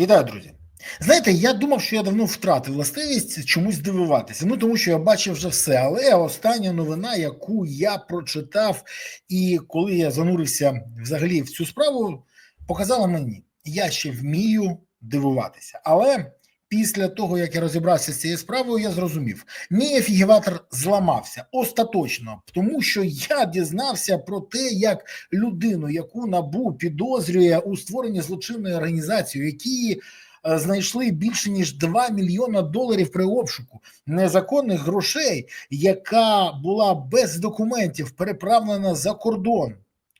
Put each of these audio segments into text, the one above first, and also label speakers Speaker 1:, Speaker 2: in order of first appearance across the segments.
Speaker 1: Вітаю, друзі. Знаєте, я думав, що я давно втратив властивість чомусь дивуватися. Ну тому що я бачив вже все. Але остання новина, яку я прочитав, і коли я занурився взагалі в цю справу, показала мені, я ще вмію дивуватися. Але після того, як я розібрався з цією справою, я зрозумів, мій ефігіватор зламався. Остаточно, тому що я дізнався про те, як людину, яку набу підозрює у створенні злочинної організації, які е, знайшли більше ніж 2 мільйона доларів при обшуку незаконних грошей, яка була без документів переправлена за кордон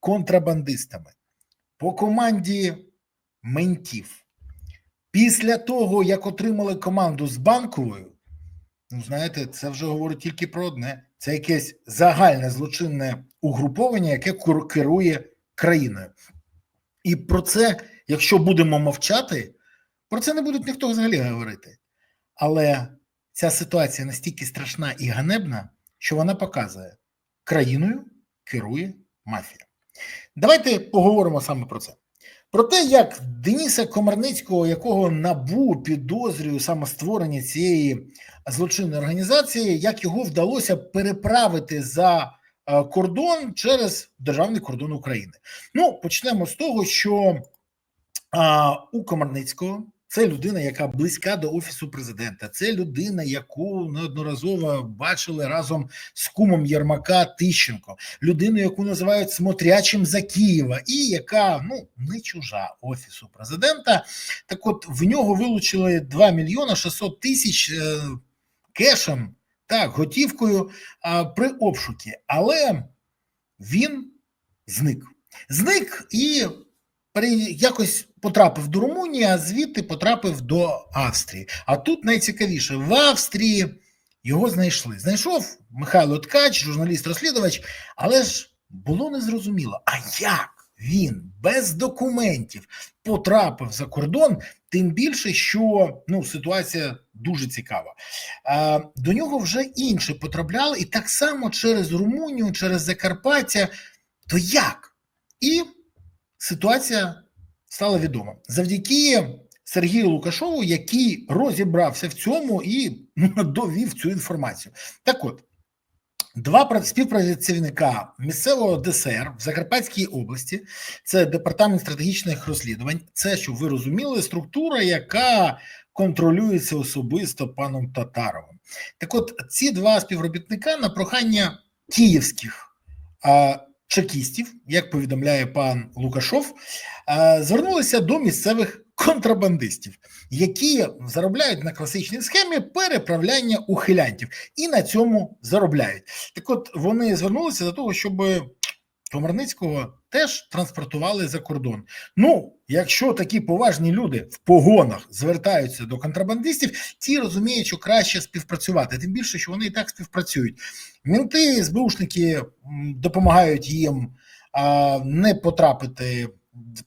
Speaker 1: контрабандистами. По команді ментів. Після того, як отримали команду з банковою, ну знаєте, це вже говорить тільки про одне: це якесь загальне злочинне угруповання, яке керує країною. І про це, якщо будемо мовчати, про це не будуть ніхто взагалі говорити. Але ця ситуація настільки страшна і ганебна, що вона показує, країною керує мафія. Давайте поговоримо саме про це. Про те, як Дениса Комарницького, якого набу підозрює саме створення цієї злочинної організації, як його вдалося переправити за е, кордон через державний кордон України. Ну, почнемо з того, що а, у Комарницького це людина, яка близька до офісу президента. Це людина, яку неодноразово бачили разом з кумом Єрмака Тищенко, людину, яку називають смотрячим за Києва, і яка ну не чужа офісу президента. Так, от в нього вилучили 2 мільйона 600 тисяч е, кешем, так, готівкою при обшукі, але він зник. Зник і якось потрапив до Румунії, а звідти потрапив до Австрії. А тут найцікавіше в Австрії його знайшли. Знайшов Михайло Ткач, журналіст-розслідувач, але ж було незрозуміло, а як він без документів потрапив за кордон, тим більше, що ну, ситуація дуже цікава. До нього вже інші потрапляли, і так само через Румунію, через Закарпаття. То як? І ситуація стала відома завдяки Сергію Лукашову, який розібрався в цьому і ну, довів цю інформацію. Так от. Два співпрацівника місцевого ДСР в Закарпатській області, це департамент стратегічних розслідувань. Це, щоб ви розуміли, структура, яка контролюється особисто паном Татаровим. Так, от ці два співробітника на прохання київських чекістів, як повідомляє пан Лукашов, звернулися до місцевих контрабандистів, які заробляють на класичній схемі переправляння ухилянтів і на цьому заробляють. Так, от вони звернулися до того, щоб Комарницького теж транспортували за кордон. Ну, якщо такі поважні люди в погонах звертаються до контрабандистів, ті розуміють, що краще співпрацювати. Тим більше, що вони і так співпрацюють. Мінти, СБУшники допомагають їм а, не потрапити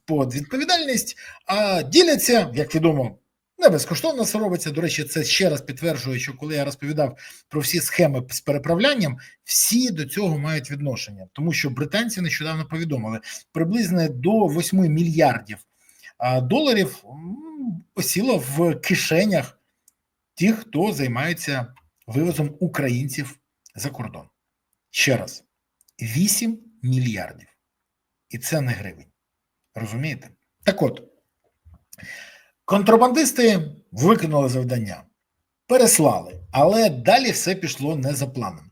Speaker 1: під відповідальність, а діляться, як відомо. Не безкоштовно це робиться. До речі, це ще раз підтверджує, що коли я розповідав про всі схеми з переправлянням, всі до цього мають відношення, тому що британці нещодавно повідомили приблизно до 8 мільярдів доларів м, осіло в кишенях тих, хто займається вивозом українців за кордон. Ще раз: 8 мільярдів, і це не гривень. Розумієте? Так от. Контрабандисти виконали завдання, переслали, але далі все пішло не за планом.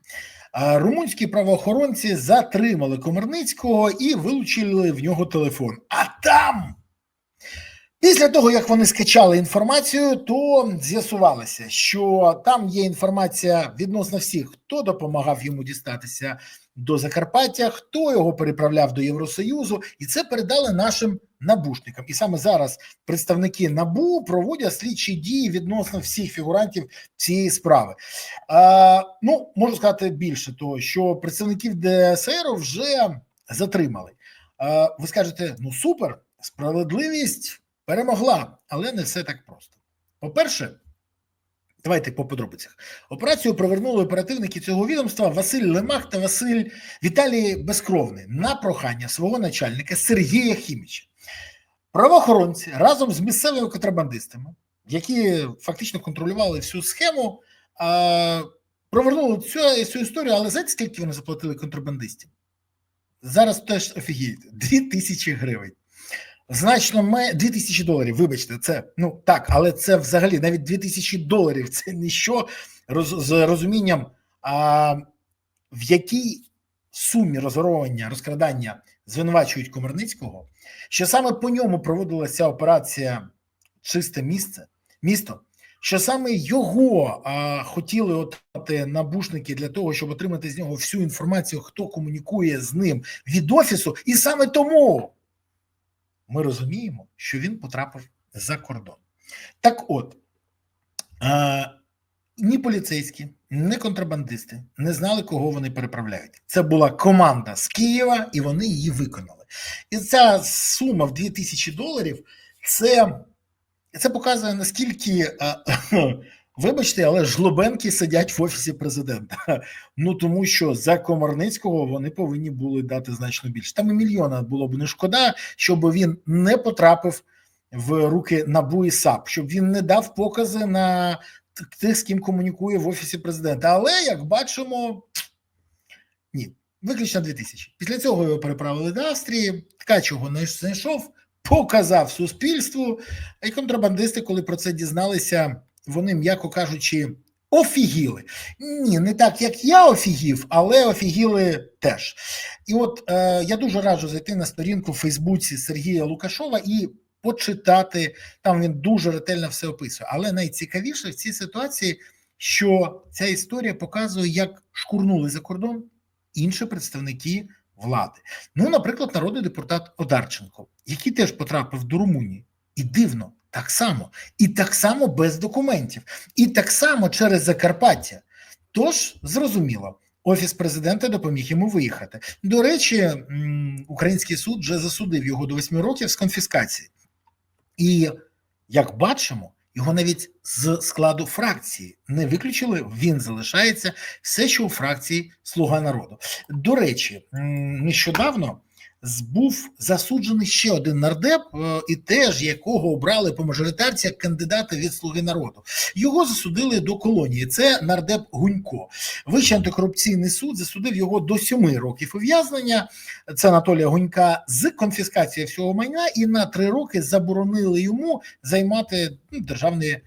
Speaker 1: Румунські правоохоронці затримали Комарницького і вилучили в нього телефон. А там, після того, як вони скачали інформацію, то з'ясувалося, що там є інформація відносно всіх, хто допомагав йому дістатися до Закарпаття, хто його переправляв до Євросоюзу, і це передали нашим набушникам. І саме зараз представники набу проводять слідчі дії відносно всіх фігурантів цієї справи. А, ну можу сказати більше того, що представників ДСР вже затримали. А, ви скажете: ну супер, справедливість перемогла, але не все так просто. По-перше, давайте по подробицях. Операцію провернули оперативники цього відомства Василь Лемах та Василь Віталій Безкровний на прохання свого начальника Сергія Хіміча. правоохоронці разом з місцевими контрабандистами, які фактично контролювали всю схему, провернули цю, цю історію, але знаєте, скільки вони заплатили контрабандистів? Зараз теж офігієте, 2 тисячі гривень. Значно ме 2 тисячі доларів. Вибачте, це ну так, але це взагалі навіть 2 тисячі доларів. Це ніщо роз, з розумінням, а, в якій сумі розворовування, розкрадання звинувачують Комарницького, що саме по ньому проводилася операція Чисте місце, місто, що саме його а, хотіли отримати набушники для того, щоб отримати з нього всю інформацію, хто комунікує з ним від офісу, і саме тому ми розуміємо, що він потрапив за кордон. Так от, а, ні поліцейські, ні контрабандисти не знали, кого вони переправляють. Це була команда з Києва, і вони її виконали. І ця сума в 2000 доларів це, це показує наскільки. а, Вибачте, але жлобенки сидять в офісі президента. Ну тому що за Комарницького вони повинні були дати значно більше. Там і мільйона було б не шкода, щоб він не потрапив в руки НАБУ і САП, щоб він не дав покази на тих, з ким комунікує в офісі президента. Але як бачимо, ні, виключно 2000. Після цього його переправили до Австрії. Ткачого не знайшов, показав суспільству. І контрабандисти, коли про це дізналися, вони, м'яко кажучи, офігіли. Ні, не так, як я офігів, але офігіли теж. І от е, я дуже раджу зайти на сторінку в Фейсбуці Сергія Лукашова і почитати. Там він дуже ретельно все описує. Але найцікавіше в цій ситуації, що ця історія показує, як шкурнули за кордон інші представники влади. Ну, наприклад, народний депутат Одарченко, який теж потрапив до Румунії, і дивно. Так само, і так само без документів, і так само через Закарпаття. Тож зрозуміло, офіс президента допоміг йому виїхати. До речі, український суд вже засудив його до 8 років з конфіскації. І як бачимо, його навіть з складу фракції не виключили. Він залишається все, що у фракції Слуга народу. До речі, нещодавно був засуджений ще один нардеп, е, і теж якого обрали по мажоритарці як кандидата від Слуги народу. Його засудили до колонії. Це нардеп Гунько. Вищий антикорупційний суд засудив його до сьоми років ув'язнення. Це Анатолія Гунька з конфіскацією всього майна, і на три роки заборонили йому займати ну, державні е,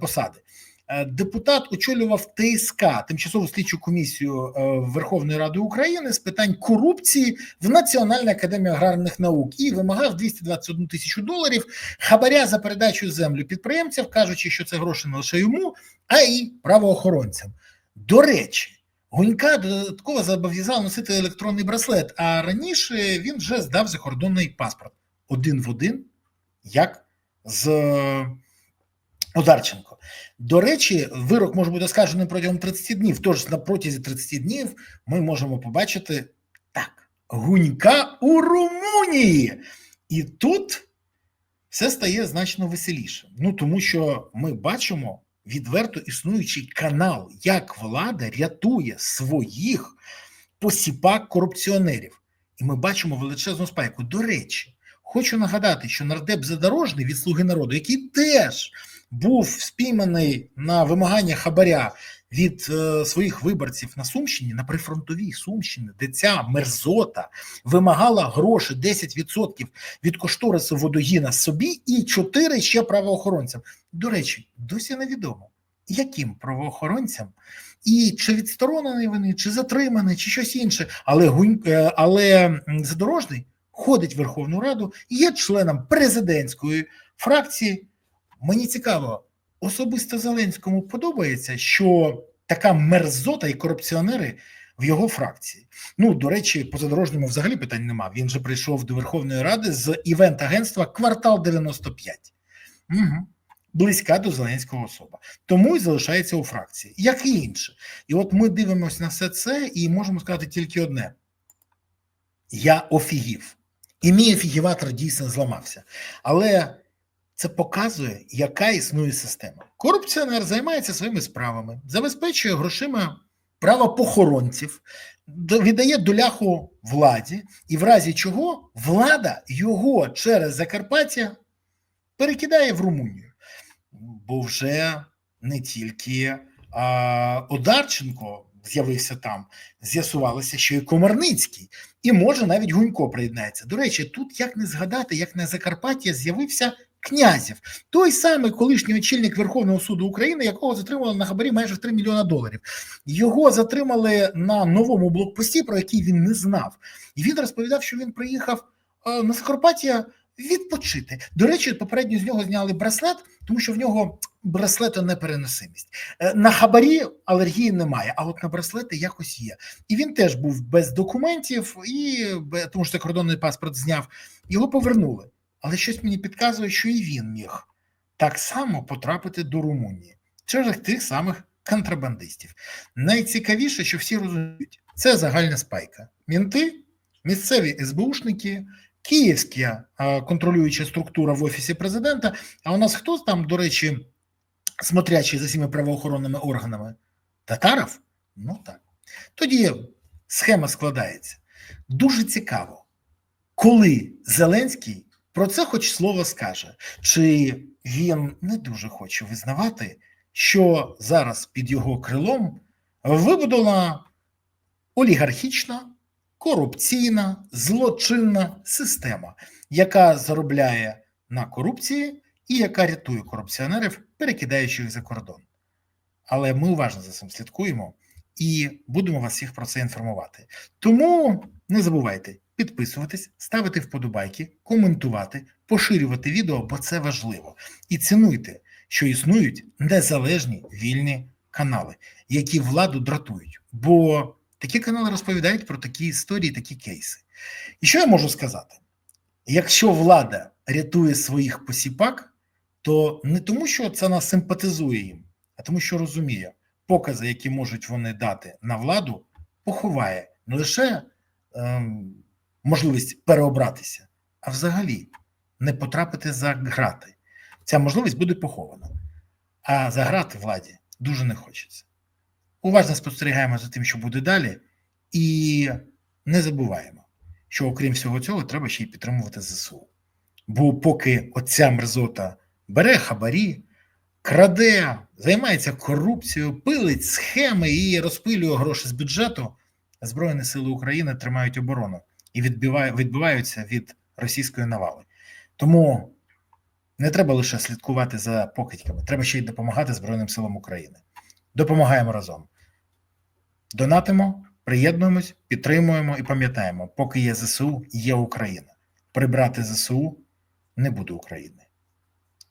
Speaker 1: посади. Е, Депутат очолював ТСК тимчасову слідчу комісію е, Верховної Ради України з питань корупції в Національній академії аграрних наук і вимагав 221 тисячу доларів хабаря за передачу землі підприємців, кажучи, що це гроші не лише йому, а й правоохоронцям. До речі, Гунька додатково зобов'язав носити електронний браслет, а раніше він вже здав закордонний паспорт один в один, як з Одарченко. До речі, вирок може бути оскаржений протягом 30 днів. Тож на протязі 30 днів ми можемо побачити так: гунька у Румунії. І тут все стає значно веселіше. Ну тому що ми бачимо відверто існуючий канал, як влада рятує своїх посіпак корупціонерів. І ми бачимо величезну спайку. До речі, хочу нагадати, що нардеп задорожний від слуги народу, який теж був спійманий на вимагання хабаря від е, своїх виборців на Сумщині, на прифронтовій Сумщині, де ця мерзота вимагала гроші 10% від кошторису водогіна собі і 4 ще правоохоронцям. До речі, досі невідомо, яким правоохоронцям. І чи відсторонені вони, чи затримані, чи щось інше, але е, але задорожний ходить в Верховну Раду є членом президентської фракції. Мені цікаво, особисто Зеленському подобається, що така мерзота і корупціонери в його фракції. Ну, до речі, по задорожньому взагалі питань нема. Він же прийшов до Верховної Ради з івент-агентства Квартал 95. Угу. Близька до Зеленського особа. Тому і залишається у фракції, як і інше. І от ми дивимося на все це і можемо сказати тільки одне: я офігів. І мій офігіватор дійсно зламався. Але. Це показує, яка існує система. Корупціонер займається своїми справами, забезпечує грошима правопохоронців, до- віддає доляху владі, і в разі чого влада його через Закарпаття перекидає в Румунію. Бо вже не тільки а, Одарченко з'явився там, з'ясувалося, що і Комарницький, і може навіть Гунько приєднається. До речі, тут як не згадати, як на Закарпаття з'явився князів, той самий колишній очільник Верховного суду України, якого затримали на хабарі майже в 3 мільйона доларів. Його затримали на новому блокпості, про який він не знав. І він розповідав, що він приїхав е, на Закарпаття відпочити. До речі, попередньо з нього зняли браслет, тому що в нього браслетонепереносимість. Е, На хабарі алергії немає, а от на браслети якось є. І він теж був без документів, і тому що закордонний паспорт зняв. Його повернули. Але щось мені підказує, що і він міг так само потрапити до Румунії через тих самих контрабандистів. Найцікавіше, що всі розуміють, це загальна спайка. Мінти, місцеві СБУшники, київська контролююча структура в офісі президента. А у нас хто там, до речі, смотрячий за всіми правоохоронними органами? Татаров? Ну так. Тоді схема складається. Дуже цікаво, коли Зеленський про це хоч слово скаже, чи він не дуже хоче визнавати, що зараз під його крилом вибудована олігархічна, корупційна, злочинна система, яка заробляє на корупції і яка рятує корупціонерів, перекидаючи їх за кордон. Але ми уважно за цим слідкуємо і будемо вас всіх про це інформувати. Тому не забувайте підписуватись, ставити вподобайки, коментувати, поширювати відео, бо це важливо. І цінуйте, що існують незалежні вільні канали, які владу дратують. Бо такі канали розповідають про такі історії, такі кейси. І що я можу сказати? Якщо влада рятує своїх посіпак, то не тому, що це нас симпатизує їм, а тому, що розуміє, покази, які можуть вони дати на владу, поховає не лише ем, можливість переобратися, а взагалі не потрапити за грати. Ця можливість буде похована. А за грати владі дуже не хочеться. Уважно спостерігаємо за тим, що буде далі, і не забуваємо, що окрім всього цього, треба ще й підтримувати ЗСУ. Бо поки оця мерзота бере хабарі, краде, займається корупцією, пилить схеми і розпилює гроші з бюджету, Збройні Сили України тримають оборону і відбиваються від російської навали. Тому не треба лише слідкувати за покидьками, треба ще й допомагати Збройним силам України. Допомагаємо разом. Донатимо, приєднуємось, підтримуємо і пам'ятаємо, поки є ЗСУ, є Україна. Прибрати ЗСУ не буде України.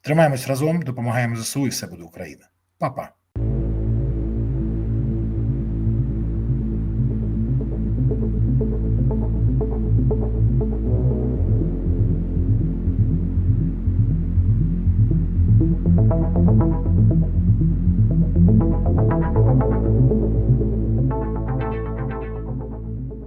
Speaker 1: Тримаємось разом, допомагаємо ЗСУ, і все буде Україна. Па-па.